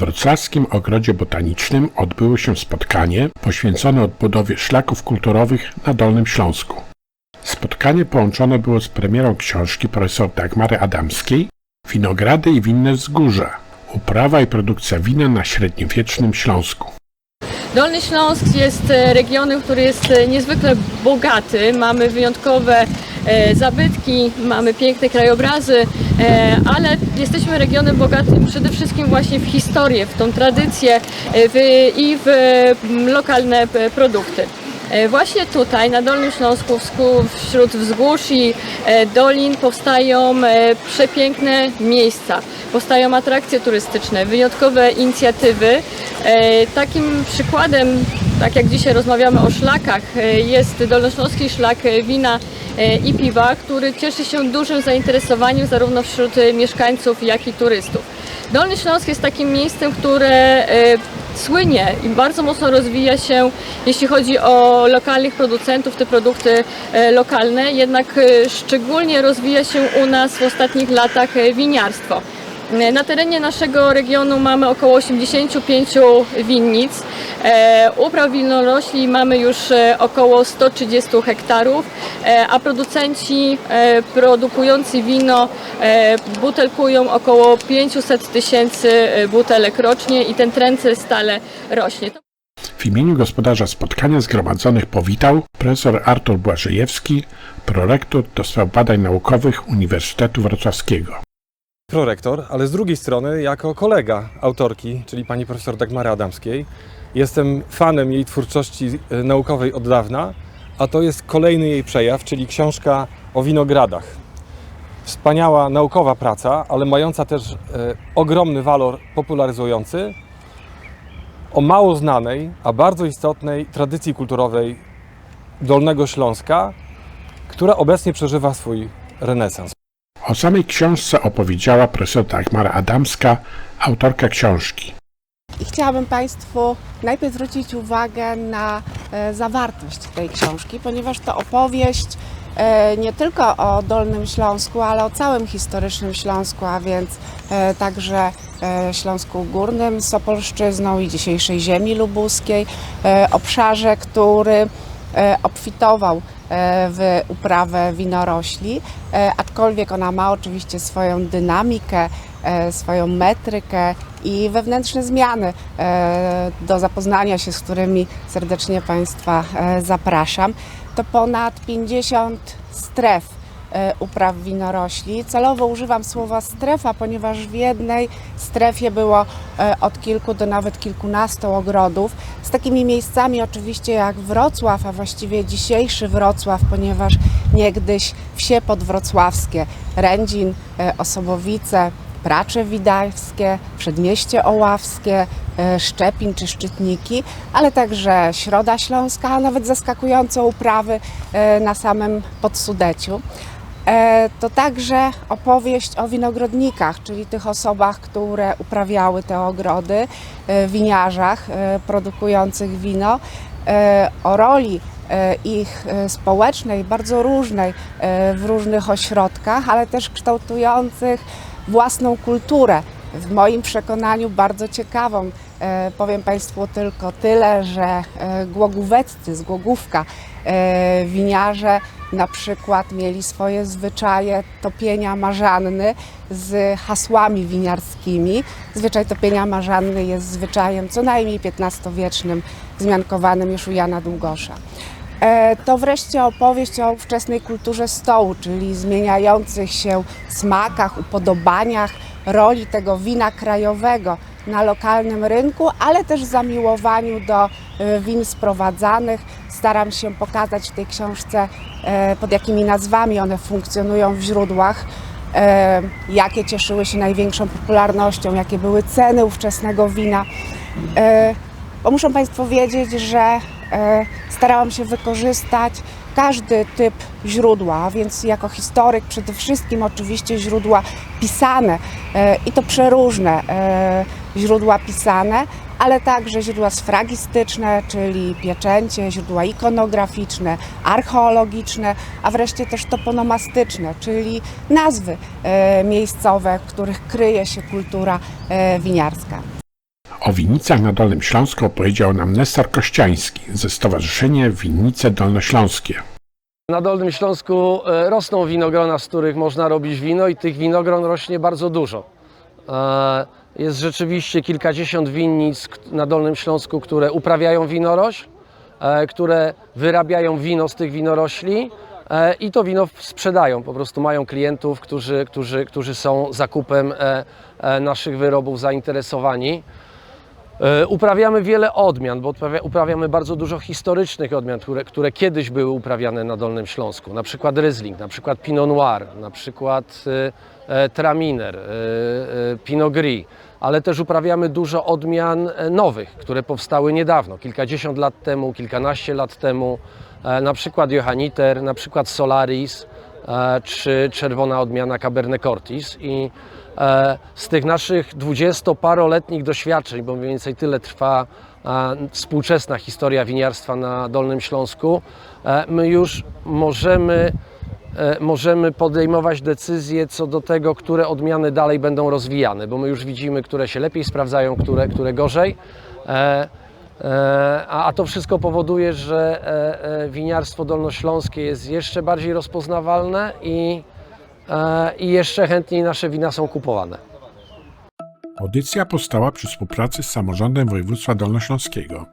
wrocławskim Ogrodzie Botanicznym odbyło się spotkanie poświęcone odbudowie szlaków kulturowych na Dolnym Śląsku. Spotkanie połączone było z premierą książki profesor Dagmary Adamskiej Winogrady i winne wzgórza. Uprawa i produkcja wina na średniowiecznym Śląsku. Dolny Śląsk jest e, regionem, który jest e, niezwykle bogaty. Mamy wyjątkowe zabytki, mamy piękne krajobrazy, e, ale jesteśmy regionem bogatym przede wszystkim właśnie w historię, w tą tradycję e, i w lokalne e, produkty. E, Właśnie tutaj, na Dolnym Śląsku, wśród wzgórz i e, dolin powstają e, przepiękne miejsca, powstają atrakcje turystyczne, wyjątkowe inicjatywy. E, Takim przykładem, tak jak dzisiaj rozmawiamy o szlakach, e, jest Dolnośląski Szlak e, Wina e, i Piwa, który cieszy się dużym zainteresowaniem zarówno wśród mieszkańców, jak i turystów. Dolny Śląsk jest takim miejscem, które słynie i bardzo mocno rozwija się, jeśli chodzi o lokalnych producentów, te produkty lokalne, jednak szczególnie rozwija się u nas w ostatnich latach winiarstwo. E, Na terenie naszego regionu mamy około 85 winnic. E, Upraw winorośli mamy już e, około 130 hektarów, a producenci produkujący wino butelkują około 500 tysięcy butelek rocznie i ten trend stale rośnie. W imieniu gospodarza spotkania zgromadzonych powitał profesor Artur Błażejewski, prorektor do spraw badań naukowych Uniwersytetu Wrocławskiego. Prorektor, ale z drugiej strony jako kolega autorki, czyli pani profesor Dagmary Adamskiej. Jestem fanem jej twórczości e, naukowej od dawna, a to jest kolejny jej przejaw, czyli książka o winogradach. Wspaniała naukowa praca, ale mająca też e, ogromny walor popularyzujący o mało znanej, a bardzo istotnej tradycji kulturowej Dolnego Śląska, która obecnie przeżywa swój renesans. O samej książce opowiedziała profesor Dagmara Adamska, autorka książki. Chciałabym Państwu najpierw zwrócić uwagę na e, zawartość tej książki, ponieważ to opowieść e, nie tylko o Dolnym Śląsku, ale o całym historycznym Śląsku, a więc e, także Śląsku Górnym z Opolszczyzną i dzisiejszej ziemi lubuskiej, obszarze, który obfitował w uprawę winorośli, e, aczkolwiek ona ma oczywiście swoją dynamikę, e, swoją metrykę i wewnętrzne zmiany, e, do zapoznania się z którymi serdecznie Państwa e, zapraszam. To ponad 50 stref e, upraw winorośli. Celowo używam słowa strefa, ponieważ w jednej strefie było e, od kilku do nawet kilkunastu ogrodów. Z takimi miejscami oczywiście jak Wrocław, a właściwie dzisiejszy Wrocław, ponieważ niegdyś wsie podwrocławskie, Rędzin, e, Osobowice, Pracze Widawskie, Przedmieście Oławskie, e, Szczepin czy Szczytniki, ale także Środa Śląska, a nawet zaskakująco uprawy e, na samym Podsudeciu. E, To także opowieść o winogrodnikach, czyli tych osobach, które uprawiały te ogrody, e, winiarzach e, produkujących wino, o roli ich społecznej, bardzo różnej w różnych ośrodkach, ale też kształtujących własną kulturę. W moim przekonaniu bardzo ciekawą. E, Powiem Państwu tylko tyle, że e, głogóweccy z Głogówka, e, winiarze na przykład mieli swoje zwyczaje topienia marzanny z hasłami winiarskimi. Zwyczaj topienia marzanny jest zwyczajem co najmniej XV-wiecznym, wzmiankowanym już u Jana Długosza. To wreszcie opowieść o ówczesnej kulturze stołu, czyli zmieniających się smakach, upodobaniach, roli tego wina krajowego na lokalnym rynku, ale też zamiłowaniu do e, win sprowadzanych. Staram się pokazać w tej książce, e, pod jakimi nazwami one funkcjonują w źródłach, e, jakie cieszyły się największą popularnością, jakie były ceny ówczesnego wina. Bo muszą Państwo wiedzieć, że starałam się wykorzystać każdy typ źródła, więc jako historyk przede wszystkim oczywiście źródła pisane e, i to przeróżne e, źródła pisane, ale także źródła sfragistyczne, czyli pieczęcie, źródła ikonograficzne, archeologiczne, a wreszcie też toponomastyczne, czyli nazwy e, miejscowe, w których kryje się kultura winiarska. O winnicach na Dolnym Śląsku opowiedział nam Nestor Kościański ze Stowarzyszenia Winnice Dolnośląskie. Na Dolnym Śląsku e, rosną winogrona, z których można robić wino i tych winogron rośnie bardzo dużo. E, Jest rzeczywiście kilkadziesiąt winnic na Dolnym Śląsku, które uprawiają winorośl, e, które wyrabiają wino z tych winorośli i to wino sprzedają. Po prostu mają klientów, którzy, którzy, którzy są zakupem naszych wyrobów zainteresowani. E, Uprawiamy wiele odmian, bo uprawia- uprawiamy bardzo dużo historycznych odmian, które, które kiedyś były uprawiane na Dolnym Śląsku. Na przykład Riesling, na przykład Pinot Noir, na przykład e, e, Traminer, Pinot Gris, ale też uprawiamy dużo odmian nowych, które powstały niedawno, kilkadziesiąt lat temu, kilkanaście lat temu. Na przykład Johanniter, na przykład Solaris, czy czerwona odmiana Cabernet Cortis i e, z tych naszych dwudziestoparoletnich doświadczeń, bo mniej więcej tyle trwa e, współczesna historia winiarstwa na Dolnym Śląsku, e, my już możemy, e, możemy podejmować decyzje co do tego, które odmiany dalej będą rozwijane, bo my już widzimy, które się lepiej sprawdzają, które, które gorzej. E, A, to wszystko powoduje, że e, e, winiarstwo dolnośląskie jest jeszcze bardziej rozpoznawalne i, i jeszcze chętniej nasze wina są kupowane. Audycja powstała przy współpracy z samorządem województwa dolnośląskiego.